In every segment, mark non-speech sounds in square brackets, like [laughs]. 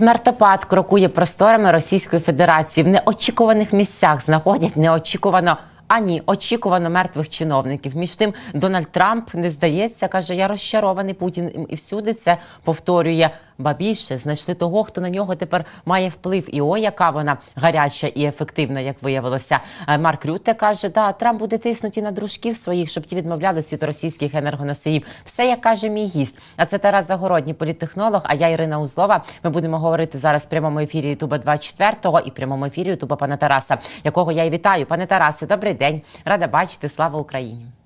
Смертопад крокує просторами Російської Федерації. В неочікуваних місцях знаходять неочікувано. Ані очікувано мертвих чиновників. Між тим Дональд Трамп не здається, каже: я розчарований Путін і всюди це повторює. Ба більше знайшли того, хто на нього тепер має вплив. І о, яка вона гаряча і ефективна, як виявилося. Е, Марк Рютте каже, да, Трамп буде тиснути на дружків своїх, щоб ті відмовлялись від російських енергоносіїв. Все як каже мій гість. А це Тарас Загородній, політтехнолог. А я Ірина Узлова. Ми будемо говорити зараз в прямому ефірі Ютуба 24-го і прямому ефірі Ютуба пана Тараса, якого я і вітаю. Пане Тарасе, добрий день. Рада бачити. Слава Україні.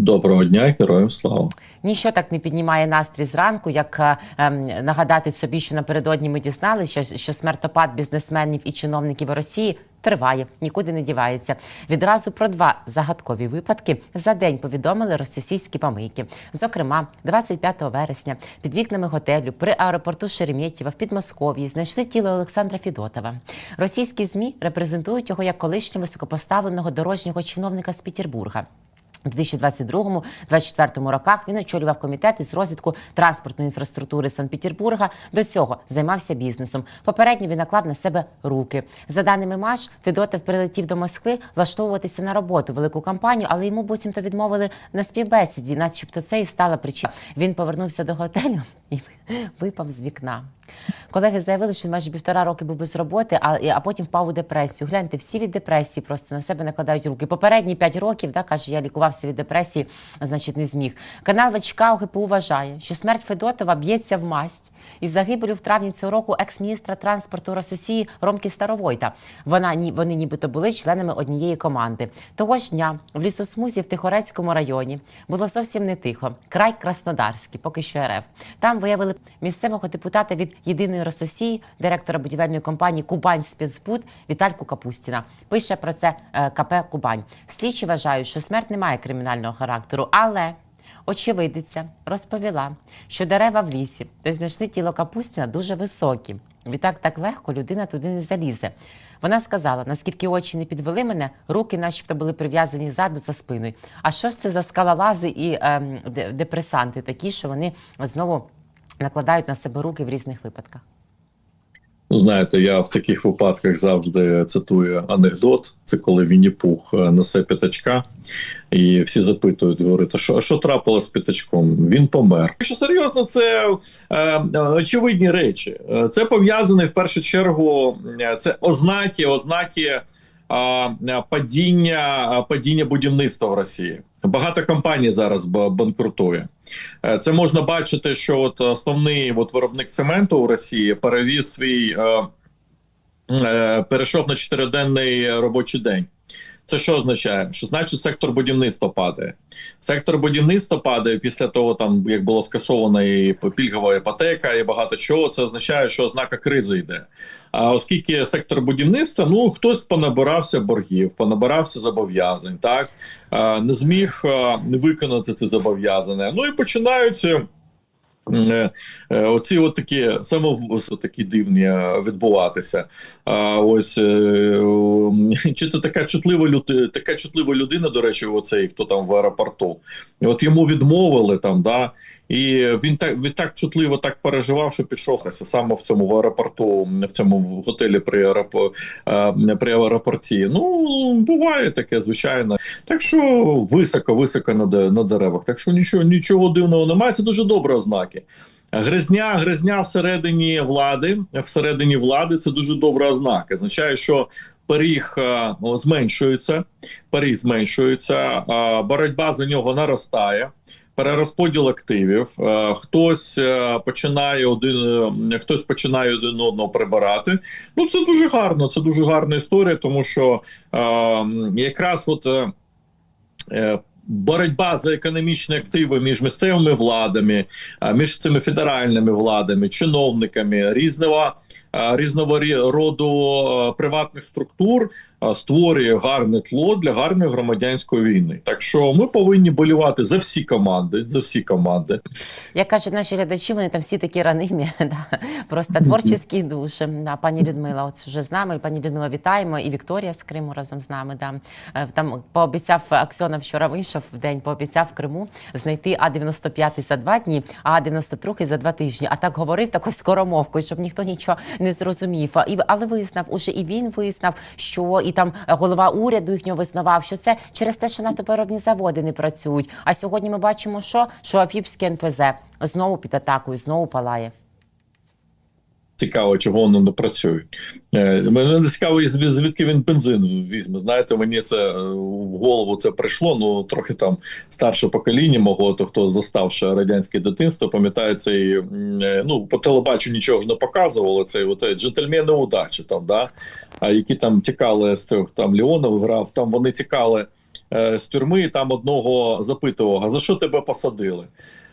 Доброго дня, героям слава. Ніщо так не піднімає настрій зранку, як е, ем, нагадати собі, що напередодні ми дізналися, що, що смертопад бізнесменів і чиновників Росії триває, нікуди не дівається. Відразу про два загадкові випадки за день повідомили російські помийки. Зокрема, 25 вересня під вікнами готелю при аеропорту Шереметьєва в Підмосков'ї знайшли тіло Олександра Фідотова. Російські змі репрезентують його як колишнього високопоставленого дорожнього чиновника з Петербурга. У 2022-2024 роках він очолював комітет із розвитку транспортної інфраструктури Санкт-Петербурга. До цього займався бізнесом. Попередньо він наклав на себе руки. За даними МАШ, Федотов прилетів до Москви влаштовуватися на роботу велику компанію, але йому буцімто відмовили на співбесіді, начебто це і стала причина. Він повернувся до готелю і випав з вікна. Колеги заявили, що майже півтора роки був без роботи, а, а потім впав у депресію. Гляньте, всі від депресії просто на себе накладають руки. Попередні п'ять років, да, каже, я лікувався від депресії, значить, не зміг. Канал ВЧК ГПУ вважає, що смерть Федотова б'ється в масть із загибелю в травні цього року екс-міністра транспорту Рососії Ромки Старовойта. Вона ні, вони нібито були членами однієї команди. Того ж дня в лісосмузі в Тихорецькому районі було зовсім не тихо. Край Краснодарський, поки що РФ. Там виявили місцевого депутата від єдиної Рососії, директора будівельної компанії Кубань спецбуд Вітальку Капустіна. Пише про це е, КП Кубань. Слідчі вважають, що смерть не має кримінального характеру, але очевидиця розповіла, що дерева в лісі, де знайшли тіло Капустіна, дуже високі. Відтак так легко людина туди не залізе. Вона сказала, наскільки очі не підвели мене, руки начебто були прив'язані ззаду за спиною. А що ж це за скалолази і де- депресанти такі, що вони знову накладають на себе руки в різних випадках? Ну, знаєте, я в таких випадках завжди цитую анекдот. Це коли Вінні Пух е, несе п'ятачка, і всі запитують, говорять, а що, що трапилось з п'ятачком? Він помер. Якщо серйозно, це е, очевидні речі. Е, Це пов'язане в першу чергу. е, Це ознаки, ознаки падіння, е, падіння будівництва в Росії. Багато компаній зараз банкрутує. Е, Це можна бачити, що от основний от виробник цементу у Росії перевіз свій е, е, перейшов на чотириденний робочий день. Це що означає? Що значить сектор будівництва падає? Сектор будівництва падає після того, там як було скасовано і пільгова іпотека, і багато чого. Це означає, що ознака кризи йде. А оскільки сектор будівництва, ну хтось понабирався боргів, понабирався зобов'язань, так не зміг виконати це зобов'язане. Ну і починають. Е, Е, Оці от такі самовз такі дивні е, відбуватися. А ось чи то така чутлива люди, така чутлива людина, до речі, оцей хто там в аеропорту. От йому відмовили там, да, і він так він так чутливо так переживав, що пішов саме в цьому в аеропорту, в цьому в готелі при аеропо, при аеропорті. Ну буває таке, звичайно. Так що високо, високо на, на деревах. Так що нічого, нічого дивного немає. Це дуже добре ознаки. Гризня, гризня всередині влади, всередині влади це дуже добра ознака. Означає, що пиріг е, зменшується, пиріг зменшується, боротьба за нього наростає. Перерозподіл активів, е, хтось е, починає один, е, хтось починає один одного прибирати. Ну це дуже гарно. Це дуже гарна історія, тому що е, якраз от е, е, боротьба за економічні активи між місцевими владами, між цими федеральними владами, чиновниками різного різного роду е, приватних структур е, створює гарне тло для гарної громадянської війни. Так що ми повинні болівати за всі команди, за всі команди. Як кажуть наші глядачі, вони там всі такі ранимі, [laughs] да, просто творчі душі. Да, пані Людмила, от вже з нами. Пані Людмила, вітаємо. І Вікторія з Криму разом з нами. Да. Е, Там пообіцяв Аксьона вчора вийшов. в день, пообіцяв Криму знайти А-95 за два дні, а А-92 за два тижні. А так говорив такою скоромовкою, щоб ніхто нічого не зрозумів. А, І, але визнав, уже і він визнав, що і там голова уряду їхнього визнавав, що це через те, що нафтопереробні заводи не працюють. А сьогодні ми бачимо, що, що Афіпське НПЗ знову під атакою, знову палає. Цікаво, чого вони не працюють. Е, Мене не цікаво, звідки він бензин візьме. Знаєте, мені це е, в голову це прийшло. Ну трохи там старше покоління мого, то хто застав ще радянське дитинство, пам'ятає цей е, ну по телебаченню нічого ж не показували. Цей от джентльмени удачі там, да а які там тікали з цих там Леонов грав. Там вони тікали з тюрми. Там одного запитував: а за що тебе посадили?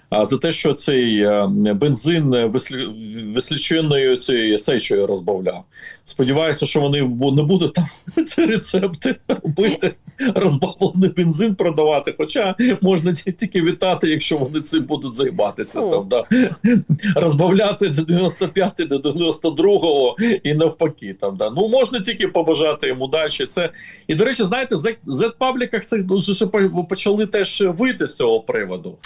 А за те, що цей е, бензин вислі... висліченою цією сечою розбавляв. Сподіваюся, що вони не будуть там [laughs] ці рецепти робити, розбавлений бензин продавати. Хоча можна ті- тільки вітати, якщо вони цим будуть займатися. Там, да. Розбавляти до 95 до 92 і навпаки. Там, да. Ну можна тільки побажати йому удачі. Це і до речі, знаєте, в Z-пабліках це дуже ще почали теж вийти з цього приводу.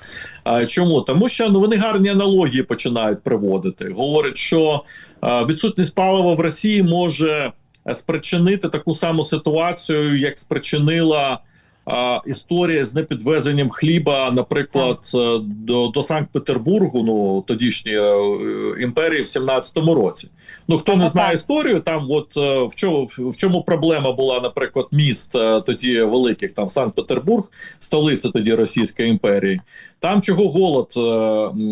А, чому? Тому що ну вони гарні аналогії починають приводити. Говорять, що а, відсутність палива в Росії може спричинити таку саму ситуацію, як спричинила. А, історія з непідвезенням хліба, наприклад, е, до, до Санкт-Петербургу, ну тодішньої е, імперії в 17-му році. Ну хто не знає історію, там от е, в чому в чому проблема була, наприклад, міст е, тоді великих, там Санкт-Петербург, столиця тоді Російської імперії. Там чого голод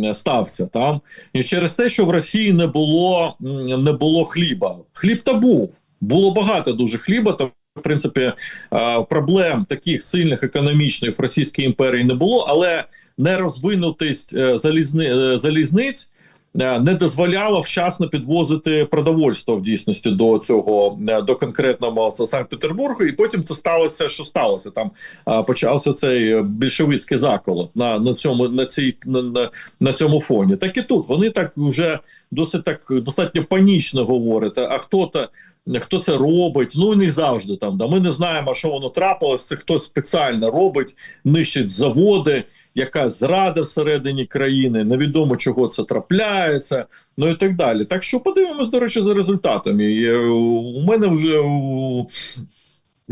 е, стався там, і через те, що в Росії не було не було хліба. Хліб та був. Було багато дуже хліба. Там, в принципі, е, проблем таких сильних економічних в Російській імперії не було, але нерозвинутість е, залізни, е, залізниць. Не дозволяла вчасно підвозити продовольство в дійсності до цього до конкретного Санкт-Петербургу, і потім це сталося, що сталося. Там почався цей більшовицький заколот на, на цьому на цій на, на цьому фоні. Так і тут вони так вже досить так достатньо панічно говорять. А хто то хто це робить? Ну не завжди там. Да ми не знаємо, що воно трапилось. Це хтось спеціально робить, нищить заводи, яка зрада всередині країни. Невідомо чого це трапляється. Ну і так далі. Так що подивимось, до речі, за результатами. Е, у мене вже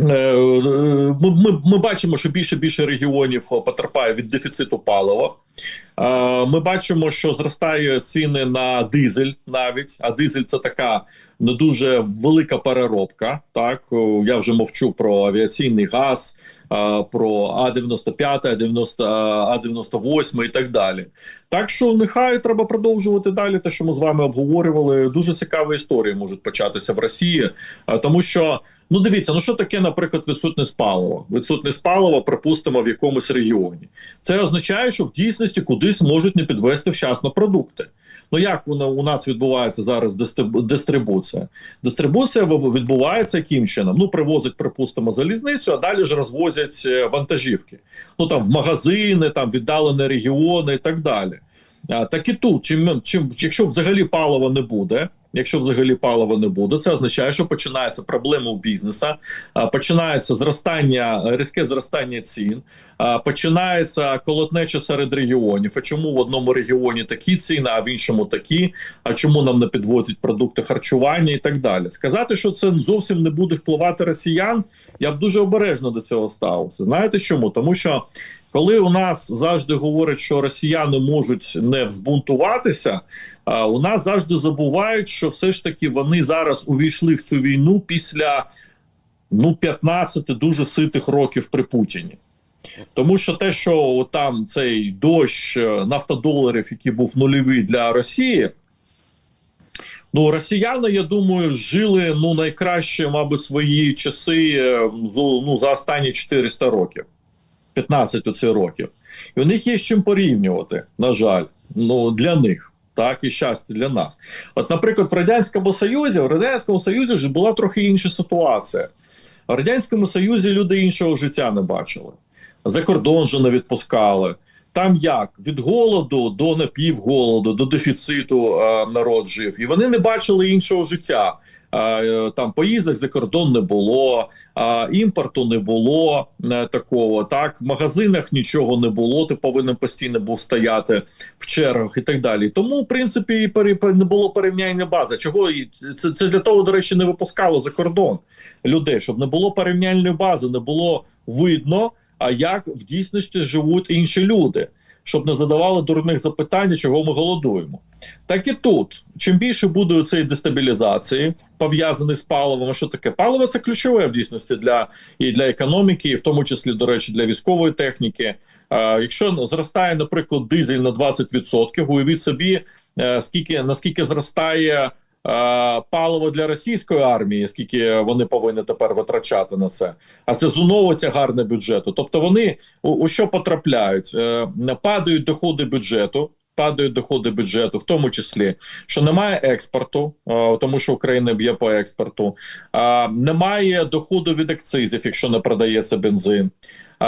Е, Ми, ми, ми бачимо, що більше більше регіонів потерпає від дефіциту палива. Е, Ми бачимо, що зростають ціни на дизель навіть. А дизель це така не дуже велика переробка. Так я вже мовчу про авіаційний газ, е, про А-95, А-90, А-98 і так далі. Так що нехай треба продовжувати далі. Те, що ми з вами обговорювали, дуже цікаві історії можуть початися в Росії, е, тому що. Ну, дивіться, ну що таке, наприклад, відсутність палива? Відсутність палива, припустимо, в якомусь регіоні. Це означає, що в дійсності кудись можуть не підвести вчасно продукти. Ну як воно у нас відбувається зараз дистрибу- дистрибуція? Дистрибуція відбувається яким чином? Ну, привозять, припустимо, залізницю, а далі ж розвозять е, вантажівки. Ну там в магазини, там віддалені регіони і так далі. А, так і тут, чим, чим, якщо взагалі палива не буде, якщо взагалі палива не буде, це означає, що починається проблема у бізнеса, починається зростання, різке зростання цін, починається колотнеча серед регіонів. А чому в одному регіоні такі ціни, а в іншому такі? А чому нам не підвозять продукти харчування і так далі? Сказати, що це зовсім не буде впливати росіян, я б дуже обережно до цього ставився. Знаєте чому? Тому що коли у нас завжди говорять, що росіяни можуть не взбунтуватися, у нас завжди забувають, що все ж таки вони зараз увійшли в цю війну після ну 15 дуже ситих років при Путіні. Тому що те, що там цей дощ е, нафтодоларів, який був нульовий для Росії, ну росіяни, я думаю, жили ну найкраще, мабуть, свої часи е, ну, за останні 400 років. 15 оце років. І у них є з чим порівнювати, на жаль, ну для них, так і щастя для нас. От, наприклад, в Радянському Союзі, в Радянському Союзі вже була трохи інша ситуація. В Радянському Союзі люди іншого життя не бачили. За кордон же не відпускали. Там як від голоду до напівголоду, до дефіциту е, народ жив, і вони не бачили іншого життя. Е, Там поїздок за кордон не було, а імпорту не було е, такого. Так, в магазинах нічого не було. Ти повинен постійно був стояти в чергах і так далі. Тому, в принципі, і не було порівняння бази. Чого це, це для того, до речі, не випускало за кордон людей, щоб не було порівняльної бази, не було видно, а як в дійсності живуть інші люди, щоб не задавали дурних запитань, чого ми голодуємо. Так і тут, чим більше буде цієї дестабілізації, пов'язаний з паливом, що таке? Паливо це ключове в дійсності для і для економіки, і в тому числі, до речі, для військової техніки. Е, якщо зростає, наприклад, дизель на 20%, уявіть собі, е, скільки наскільки зростає. Е, Паливо для російської армії, скільки вони повинні тепер витрачати на це, а це знову тягар на бюджету. Тобто вони у, у що потрапляють? Е, падають доходи бюджету, падають доходи бюджету, в тому числі, що немає експорту, е, тому що Україна б'є по експорту, немає доходу від акцизів, якщо не продається бензин,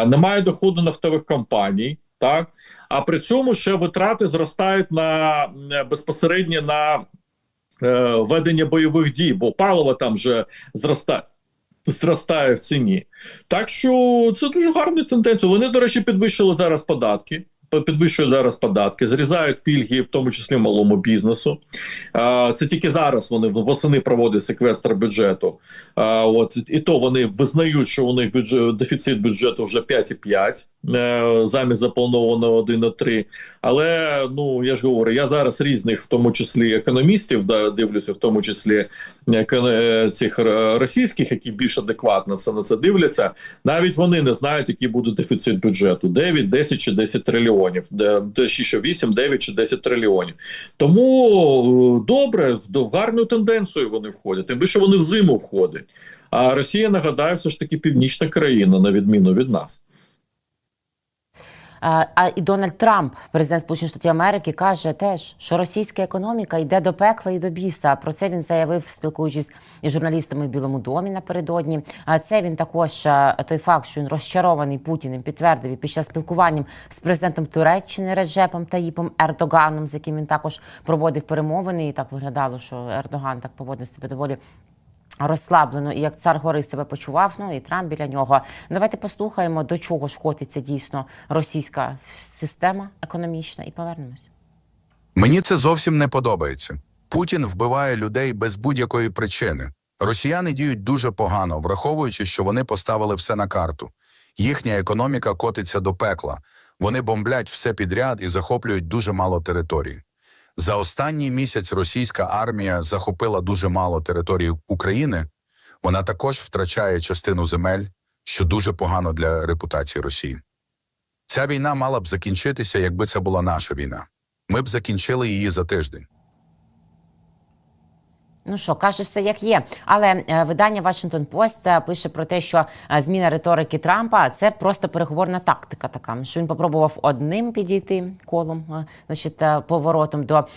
немає доходу нафтових компаній. Так, а при цьому ще витрати зростають на безпосередньо на е, ведення бойових дій, бо паливо там вже зростає. Зростає в ціні, так що це дуже гарна тенденція. Вони, до речі, підвищили зараз податки. Підвищують зараз податки, зрізають пільги, в тому числі малому бізнесу. Це тільки зараз вони восени проводять секвестр бюджету. От і то вони визнають, що у них бюджет дефіцит бюджету вже 5,5 е, замість запланованого 1,3. Але ну я ж говорю, я зараз різних, в тому числі економістів, да, дивлюся, в тому числі е, цих е, російських, які більш адекватно це на це дивляться. Навіть вони не знають, який буде дефіцит бюджету: 9, 10 чи 10 трильйонів, що 8, 9 чи 10 трильйонів. Тому е, добре, в гарну тенденцію вони входять. Тим більше вони в зиму входять. А Росія нагадаю, все ж таки північна країна, на відміну від нас. А, і Дональд Трамп, президент Сполучених Штатів Америки, каже теж, що російська економіка йде до пекла і до біса. Про це він заявив, спілкуючись із журналістами в Білому домі напередодні. А це він також той факт, що він розчарований Путіним, підтвердив і під час спілкування з президентом Туреччини Реджепом Таїпом Ердоганом, з яким він також проводив перемовини. І так виглядало, що Ердоган так поводив себе доволі розслаблено і як цар гори себе почував. Ну і Трамп біля нього. Давайте послухаємо, до чого ж котиться дійсно російська система економічна, і повернемось. Мені це зовсім не подобається. Путін вбиває людей без будь-якої причини. Росіяни діють дуже погано, враховуючи, що вони поставили все на карту. Їхня економіка котиться до пекла. Вони бомблять все підряд і захоплюють дуже мало території. За останній місяць російська армія захопила дуже мало території України. Вона також втрачає частину земель, що дуже погано для репутації Росії. Ця війна мала б закінчитися, якби це була наша війна. Ми б закінчили її за тиждень. Ну що, каже все як є. Але е, видання Washington Post е, пише про те, що е, зміна риторики Трампа це просто переговорна тактика. Така що він попробував одним підійти колом, значить, поворотом до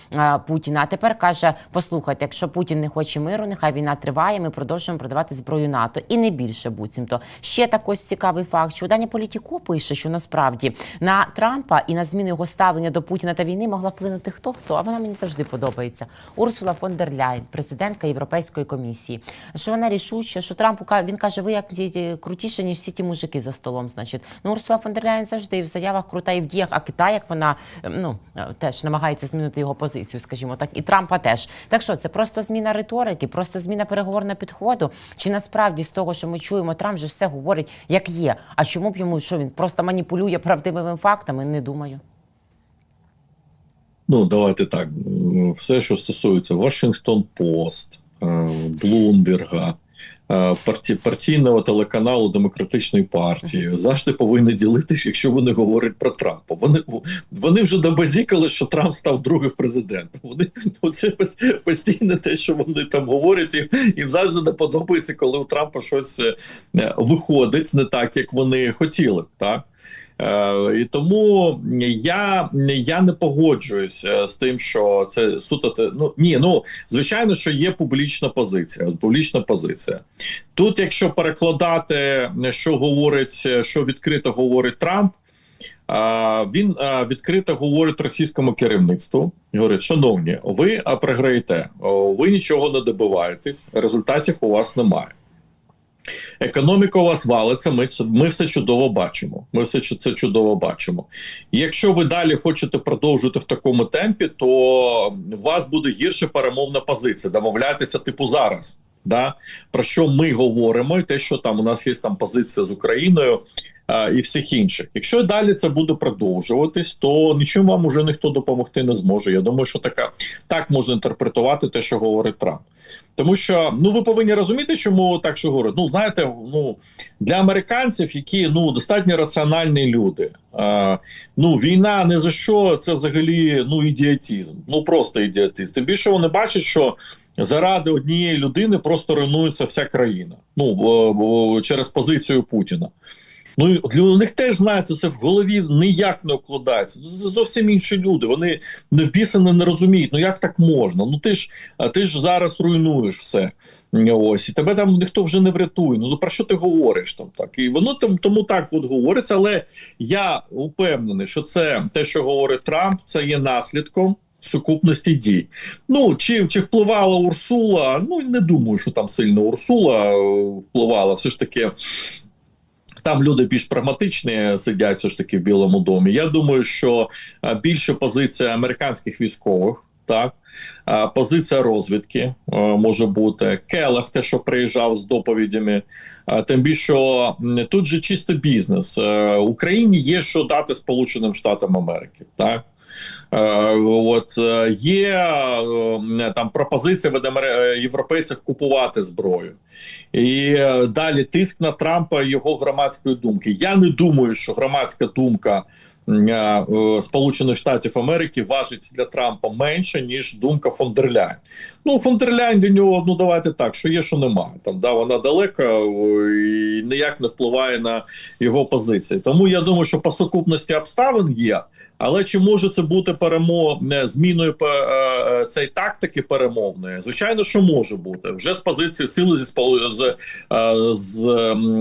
Путіна. А тепер каже: послухайте, якщо Путін не хоче миру, нехай війна триває. Ми продовжуємо продавати зброю НАТО і не більше буцімто. Ще також цікавий факт, що видання Політіко пише, що насправді на Трампа і на зміну його ставлення до Путіна та війни могла вплинути хто хто. А вона мені завжди подобається. Урсула фон дер Ляйн, президентка Європейської комісії. Що вона рішуча, що Трампу він каже, ви як ті- ті крутіше, ніж всі ті мужики за столом. Значить, ну Урсула фон дер Ляйн завжди в заявах крута і в діях. А Китай, як вона ем, ну е, теж намагається змінити його позицію, скажімо так, і Трампа теж. Так що це просто зміна риторики, просто зміна переговорного підходу. Чи насправді з того, що ми чуємо, Трамп же все говорить як є. А чому б йому що він просто маніпулює правдивими фактами? Не думаю. Ну, давайте так. Все, що стосується Вашингтон Пост, Блумберга, парті, партійного телеканалу Демократичної партії, завжди повинні ділитися, якщо вони говорять про Трампа. Вони вони вже добазікали, що Трамп став другим президентом. Вони оце пос- постійно те, що вони там говорять, їм, їм завжди не подобається, коли у Трампа щось е, виходить не так, як вони хотіли. Так. Е, і тому я, я не погоджуюсь е, з тим, що це суто ну ні, ну звичайно, що є публічна позиція. Публічна позиція. Тут, якщо перекладати, е, що говорить, е, що відкрито говорить Трамп. а, він відкрито говорить російському керівництву. Говорить, шановні, ви програєте, ви нічого не добиваєтесь, результатів у вас немає. Економіка у вас валиться, ми, ми все чудово бачимо. Ми все це чудово бачимо. І якщо ви далі хочете продовжувати в такому темпі, то у вас буде гірша перемовна позиція. Домовляйтеся, типу, зараз. Да? Про що ми говоримо, і те, що там у нас є там позиція з Україною а, і всіх інших. Якщо далі це буде продовжуватись, то нічим вам уже ніхто допомогти не зможе. Я думаю, що така так можна інтерпретувати те, що говорить Трамп. Тому що ну ви повинні розуміти, чому так що говорить. Ну знаєте, ну для американців, які ну достатньо раціональні люди. А, ну війна не за що це взагалі ну ідіотизм. Ну просто ідіотизм. Тим більше вони бачать, що заради однієї людини просто руйнується вся країна. Ну о, через позицію Путіна. Ну для них теж знаєте, це в голові ніяк не вкладається. Це зовсім інші люди. Вони не вписані, не розуміють. Ну як так можна? Ну ти ж ти ж зараз руйнуєш все. Ось і тебе там ніхто вже не врятує. Ну про що ти говориш там так? І воно там тому так от говориться. Але я упевнений, що це те, що говорить Трамп, це є наслідком. Сукупності дій. Ну чи, чи впливала Урсула? Ну не думаю, що там сильно Урсула е, впливала. Все ж таки, там люди більш прагматичні сидять все ж таки в Білому домі. Я думаю, що е, більше позиція американських військових, так е, позиція розвідки е, може бути Келах, те, що приїжджав з доповідями. Тим більше тут же чисто бізнес. В Україні є що дати Сполученим Штатам Америки, так. Е, От е, є е, там пропозиція європейців купувати зброю, і далі тиск на Трампа його громадської думки. Я не думаю, що громадська думка Сполучених Штатів Америки важить для Трампа менше ніж думка фон дер Ляйн. Ну фон дер Ляйн для нього, ну давайте так, що є, що немає. Там да вона далека і ніяк не впливає на його позиції. Тому я думаю, що по сукупності обставин є. Але чи може це бути перемо зміною е, е, цієї тактики перемовної? Звичайно, що може бути вже з позиції сили зі з, е, з,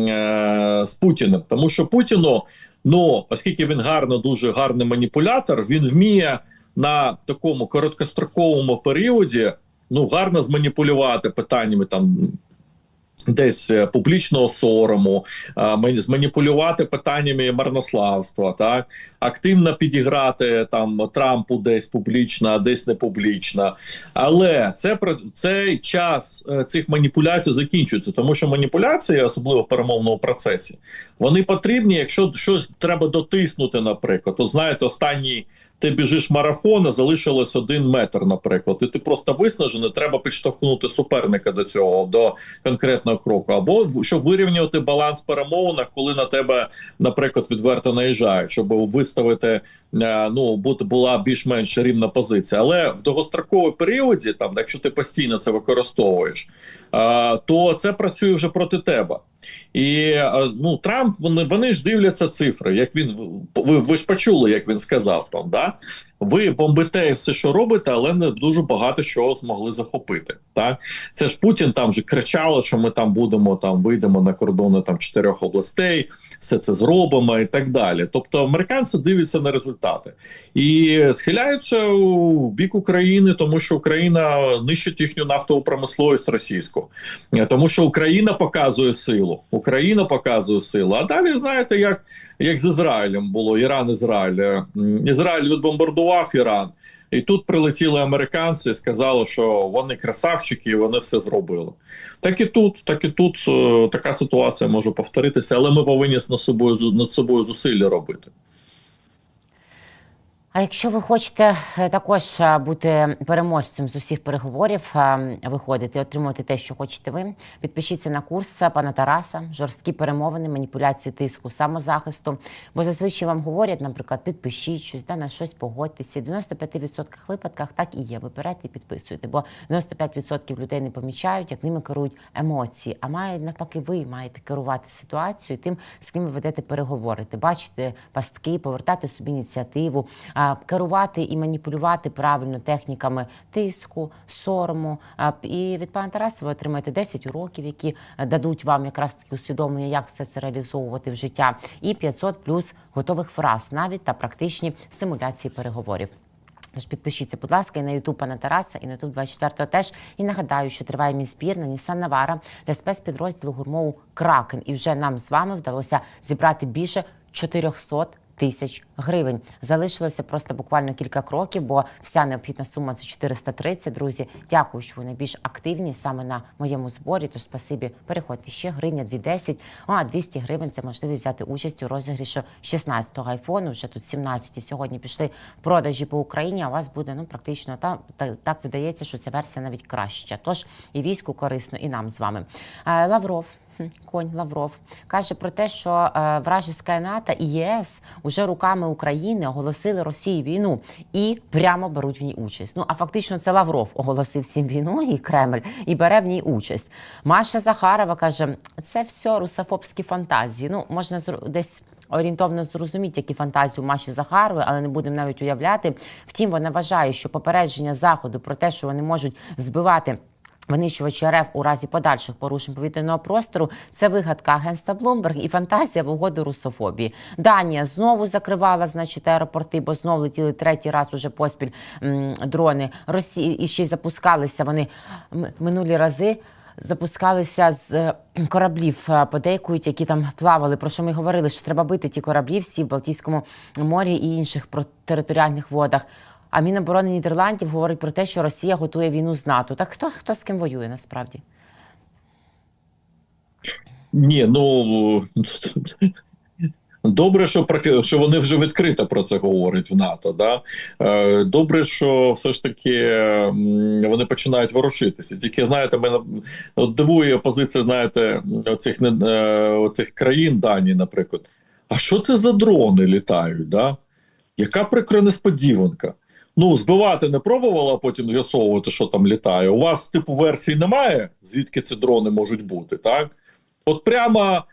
е, з Путіним, тому що Путіну, ну оскільки він гарно, дуже гарний маніпулятор, він вміє на такому короткостроковому періоді ну гарно зманіпулювати питаннями там. Десь е, публічного сорому, зманіпулювати питаннями марнославства, так активно підіграти там Трампу десь публічно, десь не публічно. Але це цей час е, цих маніпуляцій закінчується, тому що маніпуляції, особливо в перемовному процесі, вони потрібні, якщо щось треба дотиснути, наприклад. То знаєте, останній. Ти біжиш марафон, а залишилось один метр, наприклад, і ти просто виснажений, треба підштовхнути суперника до цього, до конкретного кроку. Або щоб вирівнювати баланс перемовинах, коли на тебе, наприклад, відверто наїжджають, щоб виставити е, ну бути була більш-менш рівна позиція. Але в довгостроковій періоді, там, якщо ти постійно це використовуєш, то це працює вже проти тебе. І ну Трамп вони, вони ж дивляться цифри. Як він ви, ви ж почули, як він сказав там, да ви бомбите все, що робите, але не дуже багато чого змогли захопити. Так це ж Путін там же кричало, що ми там будемо там вийдемо на кордони там чотирьох областей, все це зробимо і так далі. Тобто американці дивляться на результати і схиляються у бік України, тому що Україна нищить їхню нафтову промисловість російську, Е, тому що Україна показує силу. Україна показує силу. А далі знаєте, як, як з Ізраїлем було Іран, Ізраїль. Е, Ізраїль відбомбардував Іран. І тут прилетіли американці і сказали, що вони красавчики, і вони все зробили. Так і тут, так і тут е, така ситуація може повторитися, але ми повинні над собою над собою зусилля робити. А якщо ви хочете е, також е, бути переможцем з усіх переговорів, е, виходити отримувати те, що хочете ви, підпишіться на курс пана Тараса, жорсткі перемовини, маніпуляції тиску, самозахисту. Бо зазвичай вам говорять, наприклад, підпишіть щось, да, на щось погодьтеся. В 95% випадках так і є. Ви берете і підписуєте, бо 95% людей не помічають, як ними керують емоції. А має навпаки, ви маєте керувати ситуацією, тим, з ким ви ведете переговори. Бачите пастки, повертати собі ініціативу. Керувати і маніпулювати правильно техніками тиску, сорому. І від пана Тараса ви отримаєте 10 уроків, які е, дадуть вам якраз таки усвідомлення, як все це реалізовувати в життя, і 500 плюс готових фраз навіть та практичні симуляції переговорів. Тож підпишіться, будь ласка, і на Ютуб пана Тараса, і на Ютуб 24 теж. І нагадаю, що триває мій збір на Nissan Navara для спецпідрозділу гурмову Кракен. І вже нам з вами вдалося зібрати більше 400 тисяч гривень. Залишилося просто буквально кілька кроків, бо вся необхідна сума це 430. Друзі, дякую, що ви найбільш активні саме на моєму зборі. Тож спасибі, переходьте ще гривня 210, а 200 гривень це можливість взяти участь у розігрішу 16-го айфону. Вже тут 17 і сьогодні пішли продажі по Україні. А у вас буде ну практично там так, видається, що ця версія навіть краща. Тож і війську корисно, і нам з вами. Е, Лавров. Конь Лавров каже про те, що е, вражеська НАТО і ЄС уже руками України оголосили Росії війну і прямо беруть в ній участь. Ну а фактично це Лавров оголосив всім війну і Кремль і бере в ній участь. Маша Захарова каже: це все русофобські фантазії. Ну можна десь. Орієнтовно зрозуміти, які фантазії у Маші Захарової, але не будемо навіть уявляти. Втім, вона вважає, що попередження заходу про те, що вони можуть збивати. Винищувачі РФ у разі подальших порушень повітряного простору це вигадка агентства Bloomberg і фантазія в угоду русофобії. Данія знову закривала, значить, аеропорти, бо знову летіли третій раз уже поспіль м, дрони. Росії і ще й запускалися вони минулі рази. Запускалися з е, кораблів, е, подейкують, які там плавали. Про що ми говорили, що треба бити ті кораблі всі в Балтійському морі і інших про- територіальних водах. А Міноборони Нідерландів говорить про те, що Росія готує війну з НАТО. Так хто хто з ким воює насправді? Ні, ну добре, що що вони вже відкрито про це говорять в НАТО. Да? Е, Добре, що все ж таки вони починають ворушитися. Тільки знаєте, мене от дивує позиція, знаєте, оцих е, оцих країн Данії, наприклад. А що це за дрони літають? Да? Яка прикра несподіванка? Ну, збивати не пробувала, а потім з'ясовувати, що там літає. У вас типу версій немає, звідки ці дрони можуть бути, так? От прямо,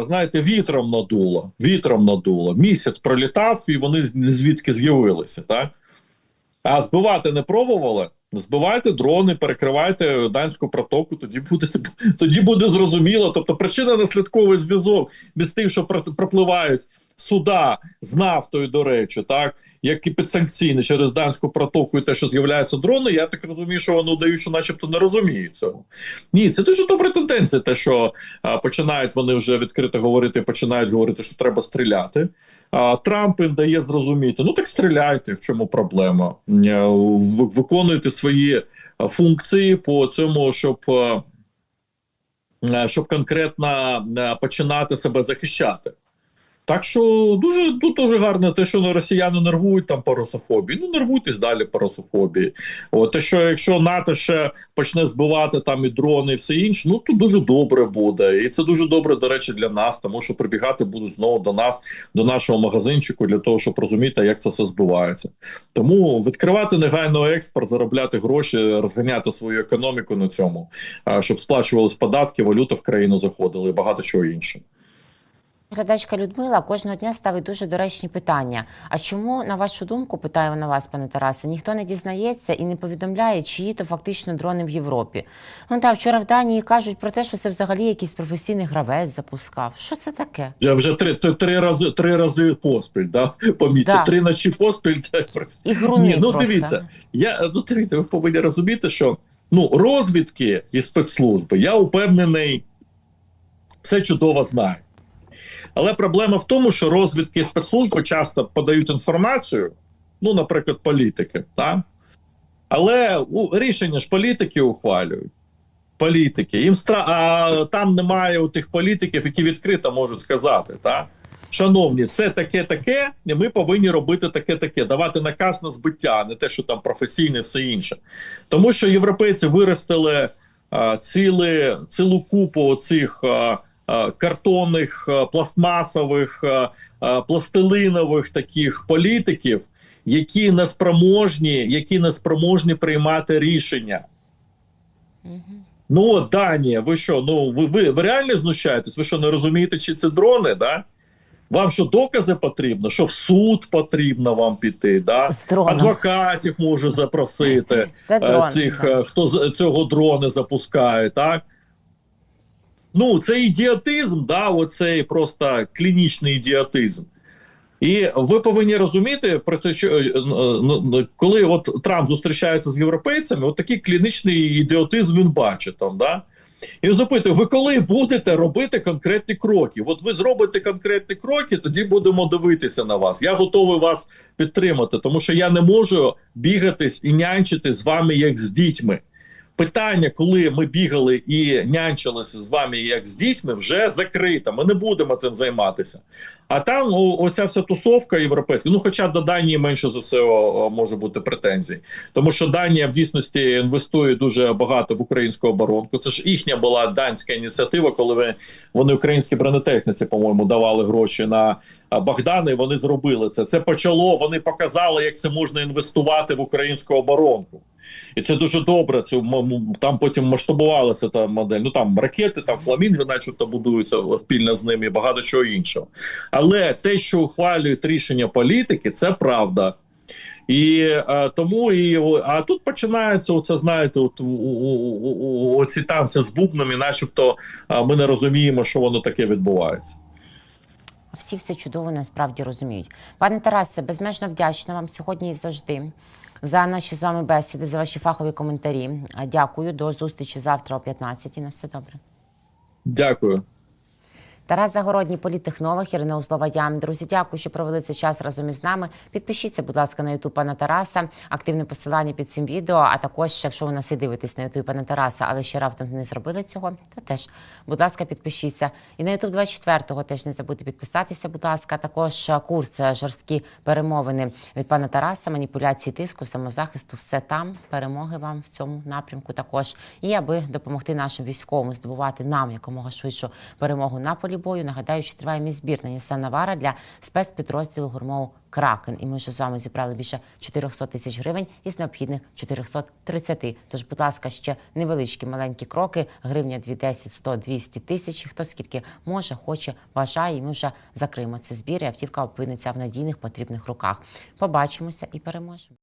знаєте, вітром надуло. Вітром надуло. Місяць пролітав, і вони звідки з'явилися, так? А збивати не пробували? Збивайте дрони, перекривайте данську протоку, тоді буде тоді буде зрозуміло. Тобто причина наслідковий зв'язок без тим, що пропливають суда з нафтою, до речі, так як і підсанкційні через данську протоку і те, що з'являються дрони, я так розумію, що вони удають, що начебто не розуміють цього. Ні, це дуже добра тенденція, те, що а, починають вони вже відкрито говорити, починають говорити, що треба стріляти. А, Трамп їм дає зрозуміти, ну так стріляйте, в чому проблема. Е, Виконуйте свої функції по цьому, щоб. е, Щоб конкретно е, починати себе захищати. Так що дуже тут дуже гарно те, що росіяни нервують там по русофобії. Ну нервуйтесь далі по русофобії. От те, що якщо НАТО ще почне збивати там і дрони, і все інше, ну то дуже добре буде. І це дуже добре, до речі, для нас, тому що прибігати будуть знову до нас, до нашого магазинчику, для того, щоб розуміти, як це все збивається. Тому відкривати негайно експорт, заробляти гроші, розганяти свою економіку на цьому, щоб сплачувались податки, валюта в країну заходила і багато чого іншого. Глядачка Людмила кожного дня ставить дуже доречні питання. А чому, на вашу думку, питаю на вас, пане Тарасе, ніхто не дізнається і не повідомляє, чиї то фактично дрони в Європі? Ну так, вчора в Данії кажуть про те, що це взагалі якийсь професійний гравець запускав. Що це таке? Вже вже три, три, три рази три рази поспіль, да? Помітьте, Да. три ночі поспіль. Так, Ігруни Ні, ну просто. дивіться, я ну дивіться, ви повинні розуміти, що ну розвідки і спецслужби, я упевнений, все чудово знають. Але проблема в тому, що розвідки спецслужби часто подають інформацію, ну, наприклад, політики, так? але у, рішення ж політики ухвалюють. Політики. Їм стра... А там немає у тих політиків, які відкрито можуть сказати, так? Шановні, це таке таке, і ми повинні робити таке таке, давати наказ на збиття, не те, що там професійне, все інше. Тому що європейці виростили а, ціле, цілу купу цих а, картонних, пластмасових, а, а, пластилинових таких політиків, які не спроможні, які не спроможні приймати рішення. Ну, Данія, ви що? Ну ви, ви, ви реально знущаєтесь? Ви що не розумієте, чи це дрони? Да? Вам що докази потрібно? Що в суд потрібно вам піти? Да? Адвокатів може запросити. Е, цих, да. е, хто цього дрони запускає, так? Ну, це ідіотизм, да, оцей просто клінічний ідіотизм. І ви повинні розуміти про те, що е, ну, ну, коли от Трамп зустрічається з європейцями, от такий клінічний ідіотизм він бачить там, да? І запитує, ви коли будете робити конкретні кроки? От ви зробите конкретні кроки, тоді будемо дивитися на вас. Я готовий вас підтримати, тому що я не можу бігатись і нянчити з вами як з дітьми. Питання, коли ми бігали і нянчилися з вами як з дітьми, вже закрито. Ми не будемо цим займатися. А там о, оця вся тусовка європейська. Ну, хоча до Данії менше за все о, о, може бути претензій, тому що Данія в дійсності інвестує дуже багато в українську оборонку. Це ж їхня була данська ініціатива, коли ви, вони українські бронетехніці, по-моєму, давали гроші на і вони зробили це. Це почало. Вони показали, як це можна інвестувати в українську оборонку. І це дуже добре. Це там потім масштабувалася та модель. Ну там ракети, там фламінги, начебто будуються спільно з ними, і багато чого іншого. Але те, що ухвалюють рішення політики, це правда. І е, тому і а тут починається оце, знаєте, от, у, у, у, оці танці з бубнами, начебто а, ми не розуміємо, що воно таке відбувається. Всі все чудово насправді розуміють. Пане Тарасе, безмежно вдячна вам сьогодні і завжди за наші з вами бесіди, за ваші фахові коментарі. Дякую. До зустрічі завтра о 15 На все добре. Дякую. Тарас Загородній, політтехнолог, Ірина Узлова. Я друзі, дякую, що провели цей час разом із нами. Підпишіться, будь ласка, на ютуб пана Тараса. Активне посилання під цим відео. А також, якщо ви нас і дивитесь на ютуб пана Тараса, але ще раптом не зробили цього, то теж, будь ласка, підпишіться. І на ютуб 24-го теж не забудьте підписатися, будь ласка. Також е, курс е, жорсткі перемовини від пана Тараса, маніпуляції тиску, самозахисту. Все там. Перемоги вам в цьому напрямку також. І аби допомогти нашим військовим здобувати нам якомога швидшу перемогу на полі бою. Нагадаю, що триває мій збір на Нісан Навара для спецпідрозділу гурмову Кракен. І ми вже з вами зібрали більше 400 тисяч гривень із необхідних 430. Тож, будь ласка, ще невеличкі маленькі кроки. Гривня 2, 10, 100, 200 тисяч. Хто скільки може, хоче, бажає. І ми вже закриємо ці збір. І автівка опиниться в надійних потрібних руках. Побачимося і переможемо.